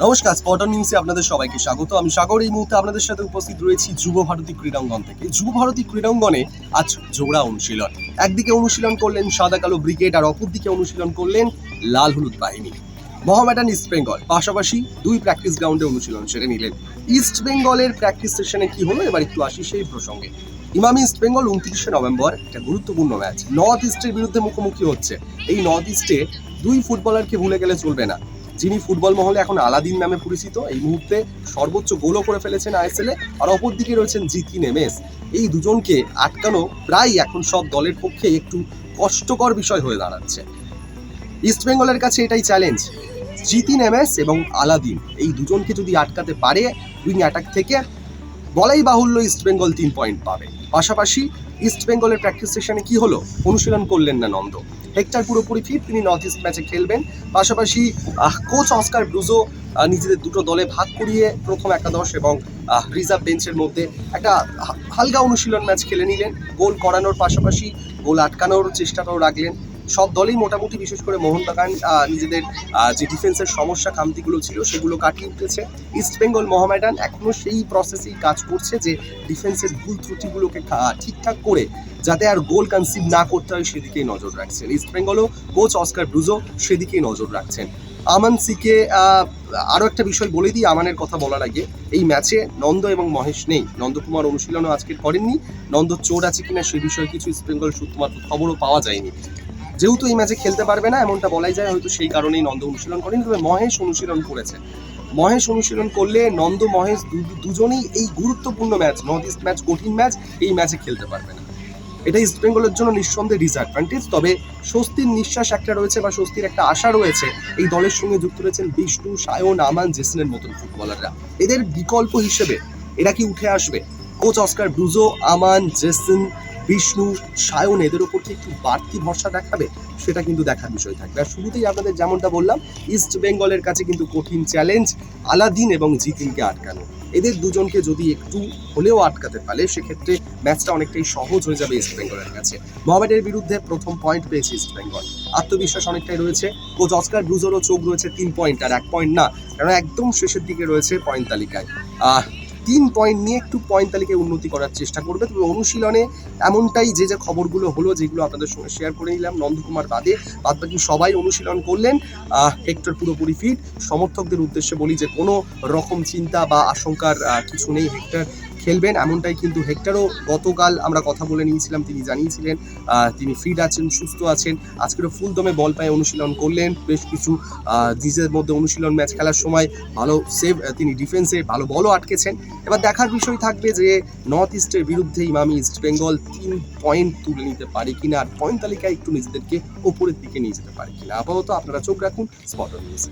নমস্কার স্পটন নিউজে আপনাদের সবাইকে স্বাগত। আমি সাগর, এই মুহূর্তে আপনাদের সাথে উপস্থিত রয়েছি যুব ভারতী ক্রীড়াঙ্গন থেকে। যুব ভারতী ক্রীড়াঙ্গনে আজ জোড়া অনুশীলন। একদিকে অনুশীলন করলেন সাদা কালো ব্রিগেড আর অপরদিকে অনুশীলন করলেন লাল হলুদ বাহিনী। মহামেডান ইস্ট বেঙ্গল পাশাপাশি দুই প্র্যাকটিস গ্রাউন্ডে অনুশীলন সেরে নিলেন। ইস্ট বেঙ্গলের প্র্যাকটিস সেশনে কি হলো? এবার একটু আসি সেই প্রসঙ্গে। ইমামি ইস্ট বেঙ্গল উনত্রিশে নভেম্বর একটা গুরুত্বপূর্ণ ম্যাচ। নর্থ ইস্টের বিরুদ্ধে মুখোমুখি হচ্ছে। এই নর্থ ইস্টে দুই ফুটবলারকে ভুলে গেলে চলবে না। যিনি ফুটবল মহলে এখন আলাদিন নামে পরিচিত, এই মুহূর্তে সর্বোচ্চ গোলও করে ফেলেছেন আইএসএল আর অপরদিকে রয়েছেন জিতি এমএস এই দুজনকে আটকানো প্রায় এখন সব দলের পক্ষে একটু কষ্টকর বিষয় হয়ে দাঁড়াচ্ছে। ইস্ট বেঙ্গলের কাছে এটাই চ্যালেঞ্জ জিতিন এমএস এবং আলাদিন। এই দুজনকে যদি আটকাতে পারে উইং অ্যাটাক থেকে, বলাই বাহুল্য ইস্ট বেঙ্গল তিন পয়েন্ট পাবে। পাশাপাশি ইস্ট বেঙ্গলের প্র্যাকটিস সেশনে কি হলো, অনুশীলন করলেন না নন্দ। হেক্টর পুরোপুরি ফিট তিনি নর্থ ইস্ট ম্যাচে খেলবেন। পাশাপাশি কোচ অস্কার ব্রুজো নিজেদের দুটো দলে ভাগ করিয়ে প্রথম একাদশ এবং রিজার্ভ বেঞ্চের মধ্যে একটা হালকা অনুশীলন ম্যাচ খেলে নিলেন। গোল করানোর পাশাপাশি গোল আটকানোর চেষ্টাটাও রাখলেন। সব দলেই মোটামুটি বিশেষ করে মোহনবাগান নিজেদের যে ডিফেন্সের সমস্যা, খামতিগুলো ছিল, সেগুলো কাটিয়ে উঠেছে। ইস্ট বেঙ্গল মোহামেডান এখনও সেই প্রসেসেই কাজ করছে যে ডিফেন্সের ভুল ত্রুটিগুলোকে ঠিকঠাক করে যাতে আর গোল কনসিভ না করতে হয়, সেদিকেই নজর রাখছেন। ইস্ট বেঙ্গলও কোচ অস্কার ব্রুজো সেদিকেই নজর রাখছেন। আমান সিকে আরও একটা বিষয় বলে দিই আমানের কথা বলার আগে। এই ম্যাচে নন্দ এবং মহেশ নেই। নন্দকুমার অনুশীলনও আজকে করেননি। নন্দ চোট আছে কিনা সে বিষয়ে কিছু ইস্ট বেঙ্গল শুধুমাত্র খবরও পাওয়া যায়নি। যেহেতু এই ম্যাচে খেলতে পারবে না, এমনটা বলাই যায়, হয়তো সেই কারণেই নন্দ অনুশীলন করেনি, তবে মহেশ অনুশীলন করেছে। মহেশ অনুশীলন করলে নন্দ, মহেশ দুজনেই এই গুরুত্বপূর্ণ ম্যাচ নর্থ ইস্ট ম্যাচ, কঠিন ম্যাচ, এই ম্যাচে খেলতে পারবে না। এটা ইস্ট বেঙ্গলের জন্য নিঃসন্দেহে ডিসঅ্যাডভান্টেজ তবে স্বস্তির নিঃশ্বাস একটা রয়েছে বা স্বস্তির একটা আশা রয়েছে, এই দলের সঙ্গে যুক্ত রয়েছেন বিষ্ণু, সায়ন, আমান, জেসনের মতন ফুটবলাররা। এদের বিকল্প হিসেবে এরা কি উঠে আসবে? Coach Oscar Bruzon Aman, Jesin Bishnu, Sayan এদের ওপর কি একটু বাড়তি ভরসা দেখাবে? সেটা কিন্তু দেখার বিষয় থাকবে। আর শুরুতেই আপনাদের যেমনটা বললাম ইস্ট বেঙ্গলের কাছে কিন্তু কঠিন চ্যালেঞ্জ আলাদিন এবং জিতিনকে আটকানো। এদের দুজনকে যদি একটু হলেও আটকাতে পারে, সেক্ষেত্রে ম্যাচটা অনেকটাই সহজ হয়ে যাবে ইস্ট বেঙ্গলের কাছে। মোহামেডের বিরুদ্ধে প্রথম পয়েন্ট পেয়েছে ইস্ট বেঙ্গল আত্মবিশ্বাস অনেকটাই রয়েছে। কোচ অস্কার ব্রুজোরও চোখ রয়েছে তিন পয়েন্ট আর এক পয়েন্ট না, কারণ একদম শেষের দিকে রয়েছে পয়েন্ট তালিকায়। তিন পয়েন্ট নিয়ে একটু পয়েন্ট তালিকায় উন্নতি করার চেষ্টা করবে। তবে অনুশীলনে এমনটাই যে যে খবরগুলো হলো, যেগুলো আপনাদের সঙ্গে শেয়ার করে নিলাম, নন্দকুমার বাদে বাদ বাকি সবাই অনুশীলন করলেন। হেক্টর পুরোপুরি ফিট সমর্থকদের উদ্দেশ্যে বলি যে কোনো রকম চিন্তা বা আশঙ্কার কিছু নেই। হেক্টর খেলবেন, এমনটাই কিন্তু হেক্টরও গতকাল আমরা কথা বলে নিয়েছিলাম, তিনি জানিয়েছিলেন তিনি ফিট আছেন, সুস্থ আছেন। আজকেরও ফুল দমে বল পায়ে অনুশীলন করলেন, বেশ কিছু নিজের মধ্যে অনুশীলন ম্যাচ খেলার সময় ভালো সেভ তিনি ডিফেন্সে ভালো বলও আটকেছেন। এবার দেখার বিষয় থাকবে যে নর্থ ইস্টের বিরুদ্ধে ইমামি ইস্ট বেঙ্গল তিন পয়েন্ট তুলে নিতে পারে কিনা, আর পয়েন্ট তালিকায় একটু নিজেদেরকে ওপরের দিকে নিয়ে যেতে পারে কিনা। আপাতত আপনারা চোখ রাখুন স্পট নিউজ